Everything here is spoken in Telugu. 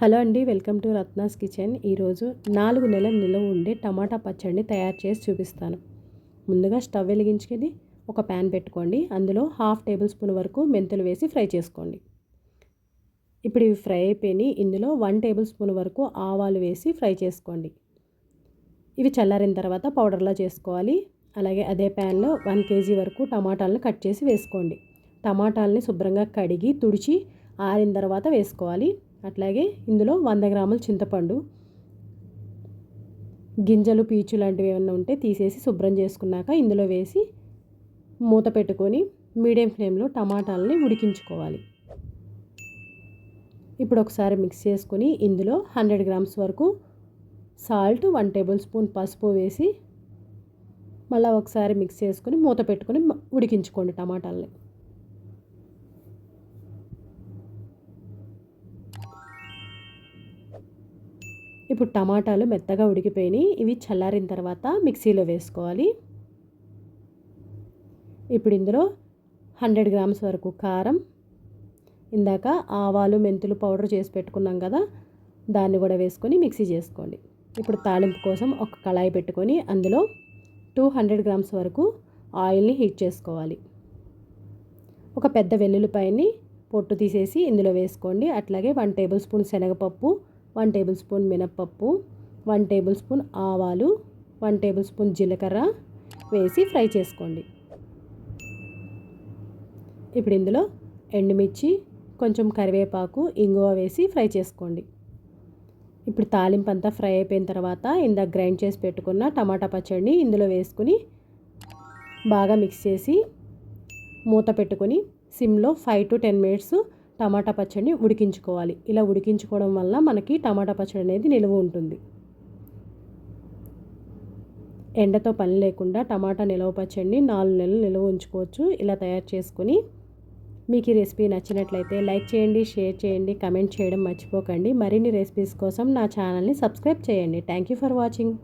హలో అండి వెల్కమ్ టు రత్నాస్ కిచెన్. ఈరోజు నాలుగు నెలల నిలవ ఉండే టమాటా పచ్చడిని తయారు చేసి చూపిస్తాను. ముందుగా స్టవ్ వెలిగించుకుని ఒక ప్యాన్ పెట్టుకోండి. అందులో హాఫ్ టేబుల్ స్పూన్ వరకు మెంతులు వేసి ఫ్రై చేసుకోండి. ఇప్పుడు ఇవి ఫ్రై అయిపోయి ఇందులో వన్ టేబుల్ స్పూన్ వరకు ఆవాలు వేసి ఫ్రై చేసుకోండి. ఇవి చల్లారిన తర్వాత పౌడర్లా చేసుకోవాలి. అలాగే అదే ప్యాన్లో వన్ కేజీ వరకు టమాటాలను కట్ చేసి వేసుకోండి. టమాటాలని శుభ్రంగా కడిగి తుడిచి ఆరిన తర్వాత వేసుకోవాలి. అట్లాగే ఇందులో వంద గ్రాముల చింతపండు గింజలు పీచు లాంటివి ఏమైనా ఉంటే తీసేసి శుభ్రం చేసుకున్నాక ఇందులో వేసి మూత పెట్టుకొని మీడియం ఫ్లేమ్లో టమాటాలని ఉడికించుకోవాలి. ఇప్పుడు ఒకసారి మిక్స్ చేసుకొని ఇందులో హండ్రెడ్ గ్రామ్స్ వరకు సాల్ట్ వన్ టేబుల్ స్పూన్ పసుపు వేసి మళ్ళీ ఒకసారి మిక్స్ చేసుకొని మూత పెట్టుకొని ఉడికించుకోండి టమాటాలని. ఇప్పుడు టమాటాలు మెత్తగా ఉడికిపోయినాయి. ఇవి చల్లారిన తర్వాత మిక్సీలో వేసుకోవాలి. ఇప్పుడు ఇందులో హండ్రెడ్ గ్రామ్స్ వరకు కారం ఇందాక ఆవాలు మెంతులు పౌడర్ చేసి పెట్టుకున్నాం కదా దాన్ని కూడా వేసుకొని మిక్సీ చేసుకోండి. ఇప్పుడు తాలింపు కోసం ఒక కళాయి పెట్టుకొని అందులో టూ హండ్రెడ్ గ్రామ్స్ వరకు ఆయిల్ని హీట్ చేసుకోవాలి. ఒక పెద్ద వెల్లుల్లిపాయని పొట్టు తీసేసి ఇందులో వేసుకోండి. అట్లాగే వన్ టేబుల్ స్పూన్ శనగపప్పు వన్ టేబుల్ స్పూన్ మినప్పప్పు వన్ టేబుల్ స్పూన్ ఆవాలు వన్ టేబుల్ స్పూన్ జీలకర్ర వేసి ఫ్రై చేసుకోండి. ఇప్పుడు ఇందులో ఎండుమిర్చి కొంచెం కరివేపాకు ఇంగువ వేసి ఫ్రై చేసుకోండి. ఇప్పుడు తాలింపు అంతా ఫ్రై అయిపోయిన తర్వాత ఇందాక గ్రైండ్ చేసి పెట్టుకున్న టమాటా పచ్చడిని ఇందులో వేసుకుని బాగా మిక్స్ చేసి మూత పెట్టుకొని సిమ్లో ఫైవ్ టు టెన్ మినిట్స్ టమాటా పచ్చడిని ఉడికించుకోవాలి. ఇలా ఉడికించుకోవడం వల్ల మనకి టమాటా పచ్చడి అనేది నిలువ ఉంటుంది. ఎండతో పని లేకుండా టమాటా నిలవ పచ్చడిని నాలుగు నెలలు నిల్వ ఉంచుకోవచ్చు. ఇలా తయారు చేసుకొని మీకు ఈ రెసిపీ నచ్చినట్లయితే లైక్ చేయండి షేర్ చేయండి కమెంట్ చేయడం మర్చిపోకండి. మరిన్ని రెసిపీస్ కోసం నా ఛానల్ని సబ్స్క్రైబ్ చేయండి. Thank you for watching.